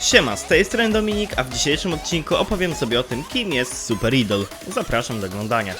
Siema, z tej strony Dominik, a w dzisiejszym odcinku opowiem sobie o tym, kim jest Super Idol. Zapraszam do oglądania.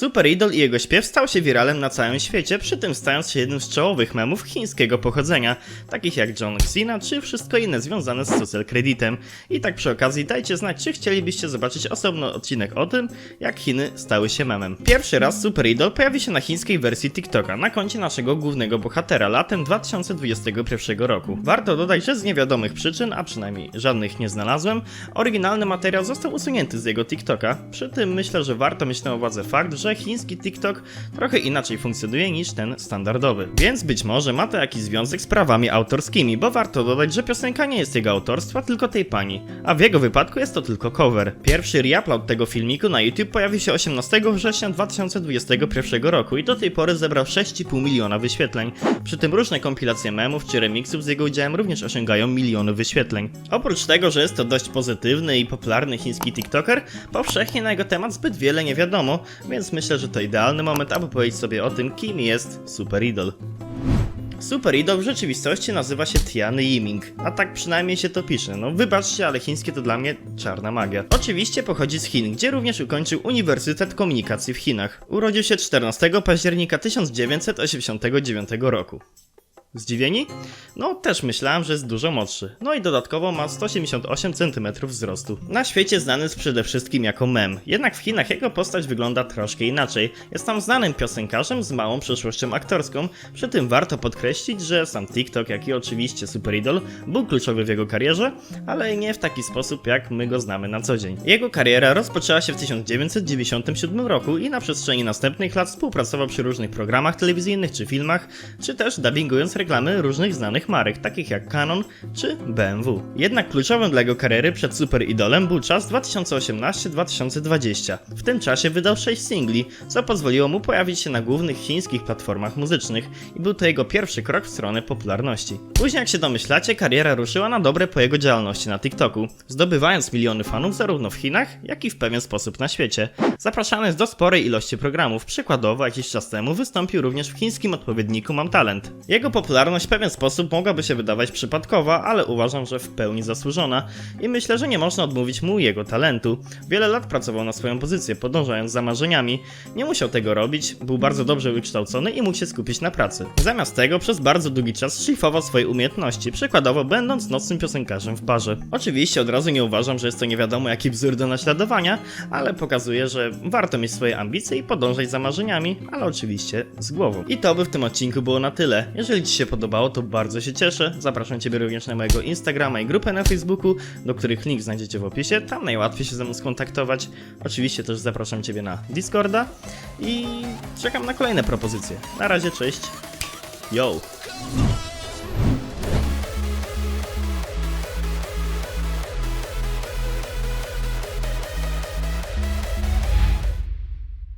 Super Idol i jego śpiew stał się wiralem na całym świecie, przy tym stając się jednym z czołowych memów chińskiego pochodzenia, takich jak John Cena czy wszystko inne związane z social creditem. I tak przy okazji dajcie znać, czy chcielibyście zobaczyć osobny odcinek o tym, jak Chiny stały się memem. Pierwszy raz Super Idol pojawi się na chińskiej wersji TikToka na koncie naszego głównego bohatera latem 2021 roku. Warto dodać, że z niewiadomych przyczyn, a przynajmniej żadnych nie znalazłem, oryginalny materiał został usunięty z jego TikToka. Przy tym myślę, że warto mieć na uwadze fakt, że chiński TikTok trochę inaczej funkcjonuje niż ten standardowy. Więc być może ma to jakiś związek z prawami autorskimi, bo warto dodać, że piosenka nie jest jego autorstwa, tylko tej pani. A w jego wypadku jest to tylko cover. Pierwszy reupload tego filmiku na YouTube pojawił się 18 września 2021 roku i do tej pory zebrał 6,5 miliona wyświetleń. Przy tym różne kompilacje memów czy remixów z jego udziałem również osiągają miliony wyświetleń. Oprócz tego, że jest to dość pozytywny i popularny chiński TikToker, powszechnie na jego temat zbyt wiele nie wiadomo, więc myślę, że to idealny moment, aby powiedzieć sobie o tym, kim jest Super Idol. Super Idol w rzeczywistości nazywa się Tiany Yiming, a tak przynajmniej się to pisze. No wybaczcie, ale chińskie to dla mnie czarna magia. Oczywiście pochodzi z Chin, gdzie również ukończył Uniwersytet Komunikacji w Chinach. Urodził się 14 października 1989 roku. Zdziwieni? No, też myślałem, że jest dużo młodszy. No i dodatkowo ma 188 cm wzrostu. Na świecie znany jest przede wszystkim jako mem, jednak w Chinach jego postać wygląda troszkę inaczej. Jest tam znanym piosenkarzem z małą przyszłością aktorską, przy tym warto podkreślić, że sam TikTok, jak i oczywiście Super Idol, był kluczowy w jego karierze, ale nie w taki sposób, jak my go znamy na co dzień. Jego kariera rozpoczęła się w 1997 roku i na przestrzeni następnych lat współpracował przy różnych programach telewizyjnych czy filmach, czy też dubbingując reklamy różnych znanych marek, takich jak Canon czy BMW. Jednak kluczowym dla jego kariery przed Super Idolem był czas 2018-2020. W tym czasie wydał 6 singli, co pozwoliło mu pojawić się na głównych chińskich platformach muzycznych i był to jego pierwszy krok w stronę popularności. Później, jak się domyślacie, kariera ruszyła na dobre po jego działalności na TikToku, zdobywając miliony fanów zarówno w Chinach, jak i w pewien sposób na świecie. Zapraszany jest do sporej ilości programów, przykładowo jakiś czas temu wystąpił również w chińskim odpowiedniku Mam Talent. Jego popularność w pewien sposób mogłaby się wydawać przypadkowa, ale uważam, że w pełni zasłużona i myślę, że nie można odmówić mu jego talentu. Wiele lat pracował na swoją pozycję, podążając za marzeniami. Nie musiał tego robić, był bardzo dobrze wykształcony i mógł się skupić na pracy. Zamiast tego przez bardzo długi czas szlifował swoje umiejętności, przykładowo będąc nocnym piosenkarzem w barze. Oczywiście od razu nie uważam, że jest to nie wiadomo jaki wzór do naśladowania, ale pokazuje, że warto mieć swoje ambicje i podążać za marzeniami, ale oczywiście z głową. I to by w tym odcinku było na tyle. Jeżeli Się podobało, to bardzo się cieszę. Zapraszam Ciebie również na mojego Instagrama i grupę na Facebooku, do których link znajdziecie w opisie. Tam najłatwiej się ze mną skontaktować. Oczywiście też zapraszam Ciebie na Discorda i czekam na kolejne propozycje. Na razie, cześć. Yo!